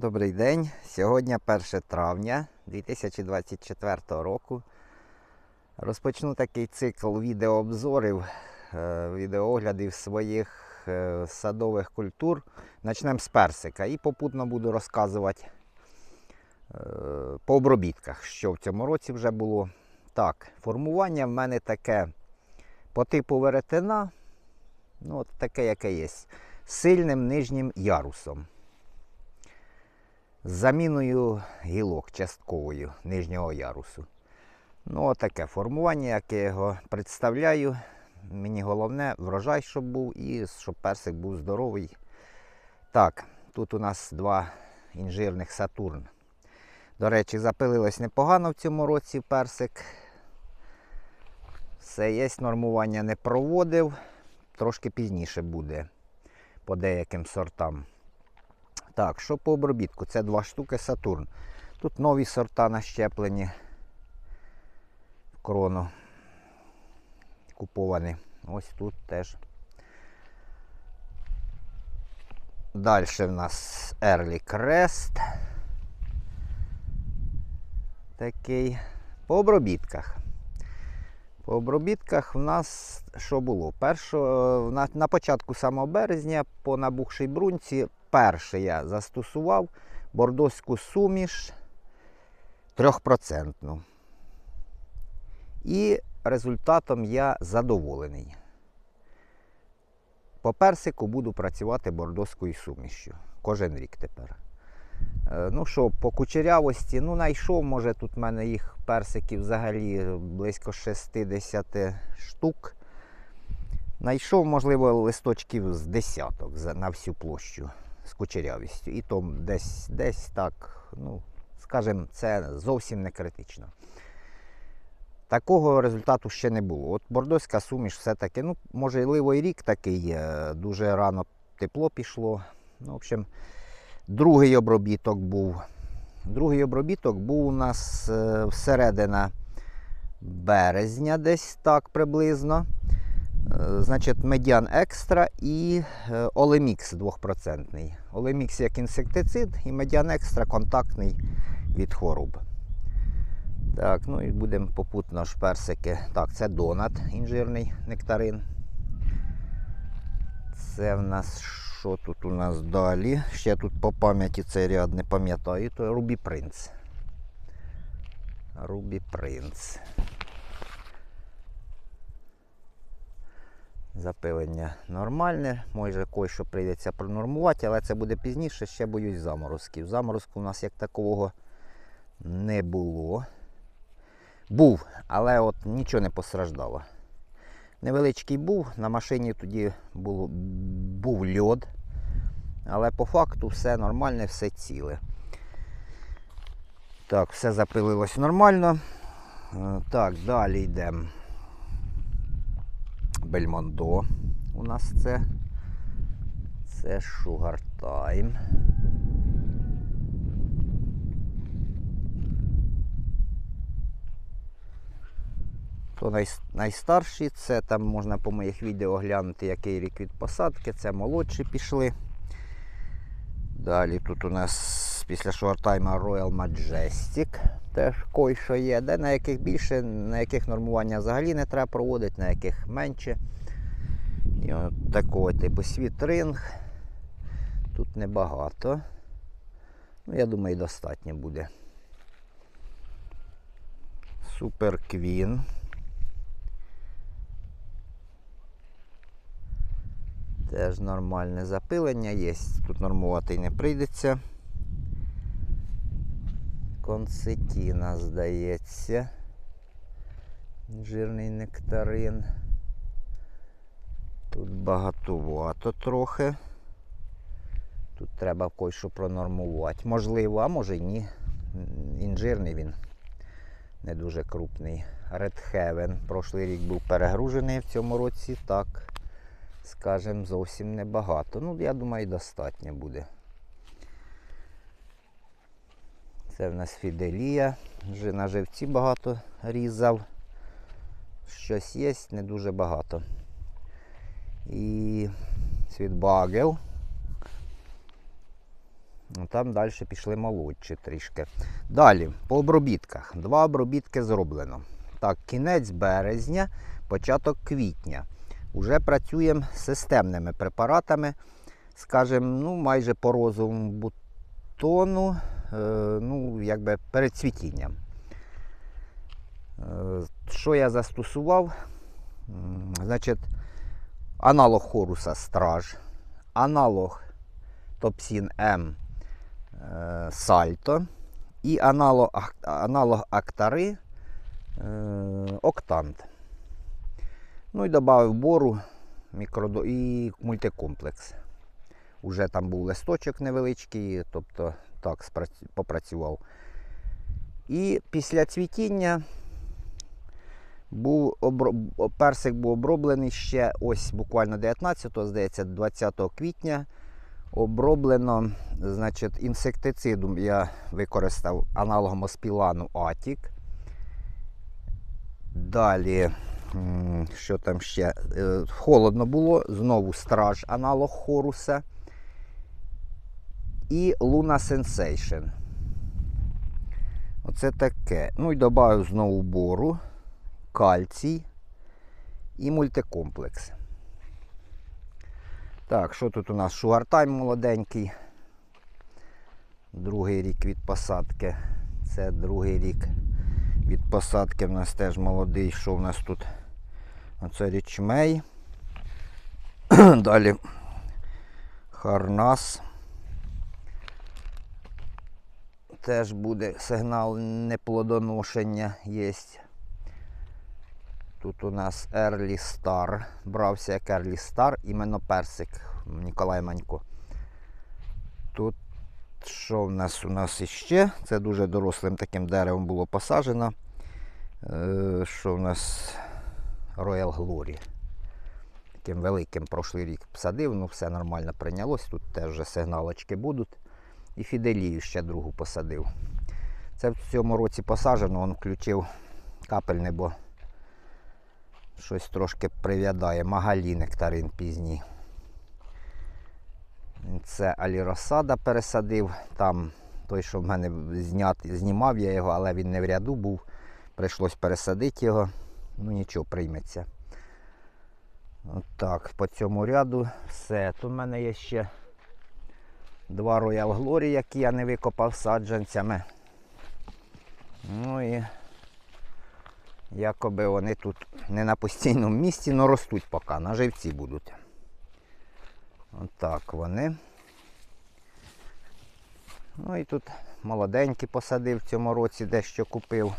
Добрий день. Сьогодні 1 травня 2024 року. Розпочну такий цикл відеообзорів, е, відеооглядів своїх е, садових культур. Почнемо з персика і попутно буду розказувати е, по обробітках, що в цьому році вже було. Так, формування в мене таке по типу веретена, ну, от таке, яке є, з сильним нижнім ярусом з заміною гілок частковою нижнього ярусу. Ну, таке формування, як я його представляю. Мені головне врожай, щоб був і щоб персик був здоровий. Так, тут у нас два інжирних Сатурн. До речі, запилилось непогано в цьому році персик. Все є, нормування не проводив. Трошки пізніше буде по деяким сортам. Так, що по обробітку? Це два штуки Сатурн. Тут нові сорта нащеплені в крону. Куповані. Ось тут теж. Далі в нас Early Crest. Такий. По обробітках. По обробітках в нас що було? Першого, на, на початку самого березня по набухшій брунці перше я застосував бордоську суміш 3%. І результатом я задоволений. По персику буду працювати бордоською сумішю. Кожен рік тепер. Е, Ну що, по кучерявості, ну знайшов, може, тут в мене їх персиків взагалі близько 60 штук. Знайшов, можливо, листочків з десяток на всю площу з кучерявістю. І то десь, десь так, ну, скажімо, це зовсім не критично. Такого результату ще не було. От бордоська суміш все-таки, ну, можливо, і рік такий, дуже рано тепло пішло. Ну, в общем, другий обробіток був. Другий обробіток був у нас е, всередина березня, десь так приблизно. Е, Значить, медіан екстра і е, олемікс 2%. Олемікс як інсектицид і медіан екстра контактний від хвороб. Так, ну і будемо попутно ж персики. Так, це донат, інжирний нектарин. Це в нас що тут у нас далі? Ще тут по пам'яті цей ряд не пам'ятаю, то Рубі Принц. Рубі Принц. Запилення нормальне, може кое-що прийдеться пронормувати, але це буде пізніше, ще боюсь заморозків. Заморозку у нас як такового не було. Був, але от нічого не постраждало. Невеличкий був, на машині тоді було, був льод, але по факту все нормальне, все ціле. Так, все запилилось нормально. Е, Так, далі йдемо. Бельмондо у нас це. Це Time. То най, найстарші, це там можна по моїх відео глянути, який рік від посадки, це молодші пішли. Далі тут у нас після шортайма Royal Majestic. Теж кой-що є, де на яких більше, на яких нормування взагалі не треба проводити, на яких менше. І от такого типу світринг. Тут небагато. Ну, я думаю, достатньо буде. Супер Квін. Теж нормальне запилення є. Тут нормувати не прийдеться. Концетіна, здається. Жирний нектарин. Тут багатувато трохи. Тут треба кое-що пронормувати. Можливо, а може ні. Інжирний він не дуже крупний. Red Heaven. Прошлий рік був перегружений в цьому році. Так, скажем, зовсім небагато. Ну, я думаю, достатньо буде. Це в нас Фіделія. Вже на живці багато різав. Щось є, не дуже багато. І світбагел. Ну, Там далі пішли молодші трішки. Далі, по обробітках. Два обробітки зроблено. Так, кінець березня, початок квітня. Уже працюємо з системними препаратами, скажімо, ну, майже по розовому бутону, ну, якби перед цвітінням. Е, Що я застосував? Значить, аналог хоруса страж, аналог Топсін М е, Сальто і аналог, аналог Актари е, Октант. Ну і додав бору мікродо... і мультикомплекс. Уже там був листочок невеличкий, тобто так попрацював. І після цвітіння був персик був оброблений ще ось буквально 19, здається, 20 квітня. Оброблено, значить, інсектицидом я використав аналогом оспілану Атік. Далі, що там ще? Е, Холодно було, знову страж аналог Хоруса. І Luna Sensation. Оце таке. Ну і додав знову бору, кальцій і мультикомплекс. Так, що тут у нас? Шугартайм молоденький. Другий рік від посадки. Це другий рік від посадки в нас теж молодий. Що в нас тут? Оце річмей. Далі Харнас. Теж буде сигнал неплодоношення є. Тут у нас Early Star. Брався як Early Star, іменно персик Ніколай Манько. Тут що в нас у нас іще? Це дуже дорослим таким деревом було посаджено. Е, Що в нас Royal Glory. Таким великим прошлий рік садив, ну все нормально прийнялось. Тут теж сигналочки будуть. І Фіделію ще другу посадив. Це в цьому році посаджено, він включив капельне, бо щось трошки прив'ядає. Магалі нектарин пізній. Це Аліросада пересадив. Там той, що в мене знят, знімав я його, але він не в ряду був. Прийшлось пересадити його. Ну нічого, прийметься. Отак, по цьому ряду все. Тут в мене є ще два Royal Glory, які я не викопав саджанцями. Ну і якоби вони тут не на постійному місці, але ростуть поки, на живці будуть. Отак вони. Ну і тут молоденькі посадив в цьому році, дещо купив.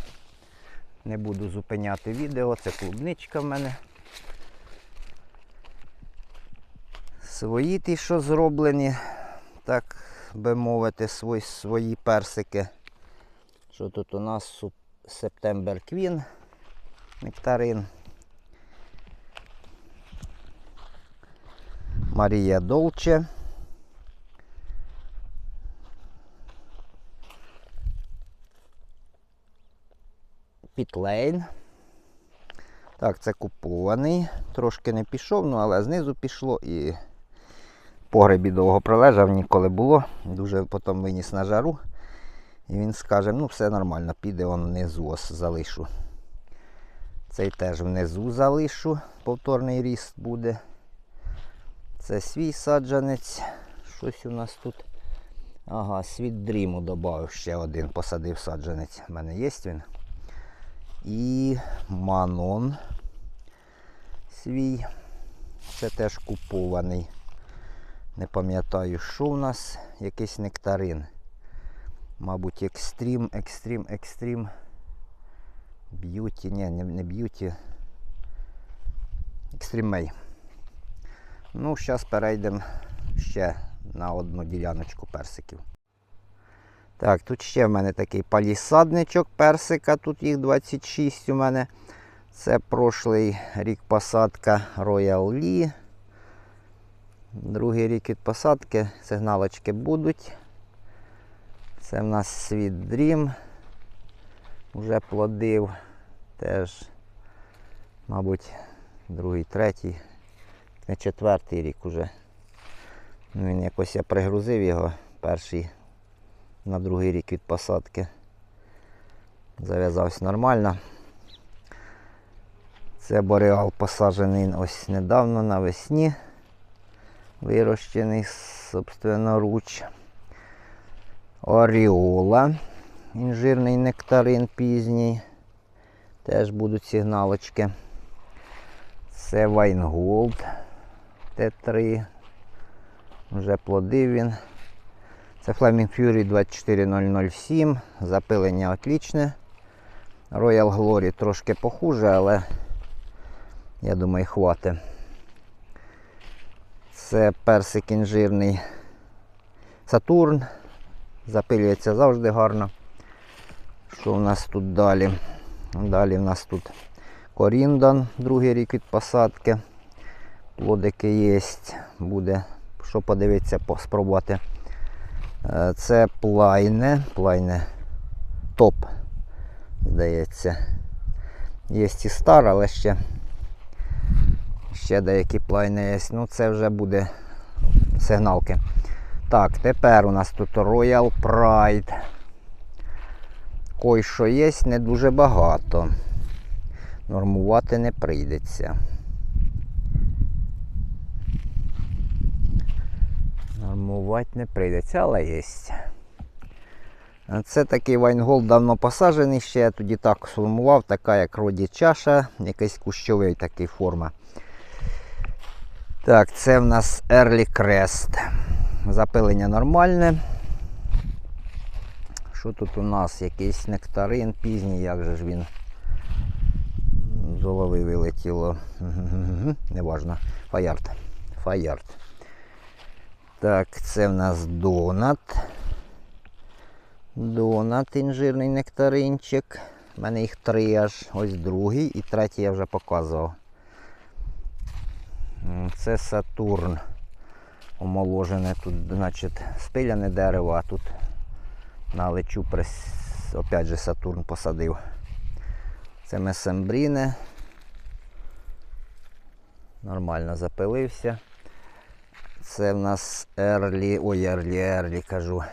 Не буду зупиняти відео, це клубничка в мене. Свої ті, що зроблені, так би мовити, свої, свої персики. Що тут у нас Септембер Квін, нектарин. Марія Долче. Пітлейн. Так, це купований. Трошки не пішов, ну але знизу пішло і погребі довго пролежав, ніколи було. Дуже потім виніс на жару. І він скаже, ну все нормально, піде он внизу ось залишу. Цей теж внизу залишу, повторний ріст буде. Це свій саджанець. Щось у нас тут. Ага, світ дріму додав ще один, посадив саджанець. У мене є він. І манон свій. Це теж купований. Не пам'ятаю, що у нас. Якийсь нектарин. Мабуть, екстрім, екстрім, екстрім. Б'юті, ні, не б'юті. Екстрімей. Ну, зараз перейдемо ще на одну діляночку персиків. Так, тут ще в мене такий палісадничок персика, тут їх 26 у мене. Це прошлий рік посадка Royal Lee. Другий рік від посадки сигналочки будуть. Це в нас світ Dream. Уже плодив. Теж, мабуть, другий, третій, не четвертий рік уже. Ну, Він якось я пригрузив його. Перший на другий рік від посадки. Зав'язався нормально. Це бореал посаджений ось недавно навесні. Вирощений собственноруч. Оріола. Інжирний нектарин пізній. Теж будуть сигналочки. Це Вайнголд Т3. Вже плодив він. Це Flaming Fury 24007. Запилення отлічне. Royal Glory трошки похуже, але я думаю, хватить. Це персик інжирний Сатурн. Запилюється завжди гарно. Що в нас тут далі? Далі в нас тут Коріндан, другий рік від посадки. Плодики є, буде що подивитися, спробувати. Е, Це плайне, плайне топ, здається. Є і стар, але ще, ще деякі плайни є. Ну це вже буде сигналки. Так, тепер у нас тут Royal Pride. Кой що є, не дуже багато. Нормувати не прийдеться. Нормувати не прийдеться, але є. Це такий вайнгол давно посаджений, ще я тоді так сформував, така як роді чаша, якийсь кущовий такий форма. Так, це в нас Early Crest. Запилення нормальне. Що тут у нас? Якийсь нектарин пізній, як же ж він з голови вилетіло. Неважно. Фаярд. Фаярд. Так, це в нас донат. Донат, інжирний нектаринчик. У мене їх три аж. Ось другий і третій я вже показував. Це Сатурн. Омоложене тут, значить, спиляне дерево, а тут на лечу прис... опять же Сатурн посадив. Це месембріне. Нормально запилився. Це в нас Ерлі, ой, Ерлі, Ерлі кажу.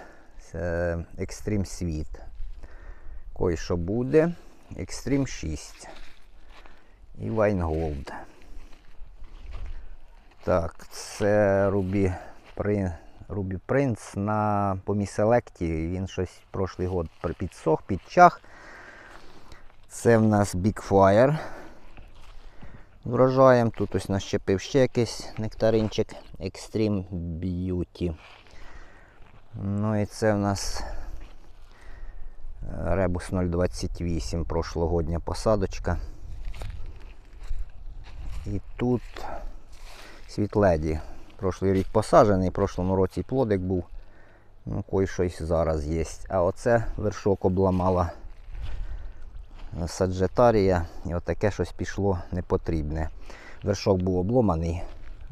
Це Екстрім Світ. Кой що буде. Екстрім 6. І Вайнголд. Так, це При... Рубі Принц на поміселекті. Він щось прошлий год підсох, підчах. Це в нас Big Fire. Врожаєм. Тут ось нащепив ще якийсь нектаринчик Extreme Beauty. Ну і це в нас Ребус 028 прошлогодня посадочка. І тут світледі. Прошлий рік посаджений, в прошлому році плодик був. Ну, кой щось зараз є. А оце вершок обламала саджетарія. І отаке щось пішло непотрібне. Вершок був обломаний,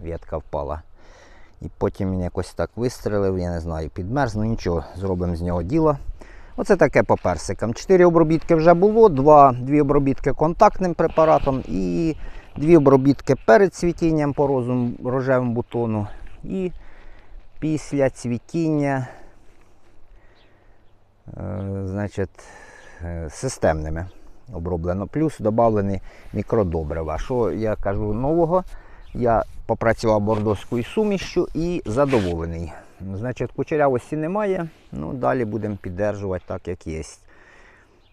ветка впала. І потім він якось так вистрелив, я не знаю, підмерз, ну нічого, зробимо з нього діло. Оце таке по персикам. Чотири обробітки вже було, два, дві обробітки контактним препаратом і дві обробітки перед цвітінням по розум, рожевому бутону. І після цвітіння е, значить, е, системними оброблено. Плюс додавлені мікродобрива. Що я кажу нового? Я попрацював бордоською сумішчю і задоволений. Значить, кучерявості немає. Ну, далі будемо піддержувати так, як є.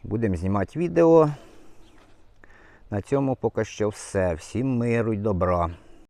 Будемо знімати відео. На цьому поки що все. Всім миру й добра.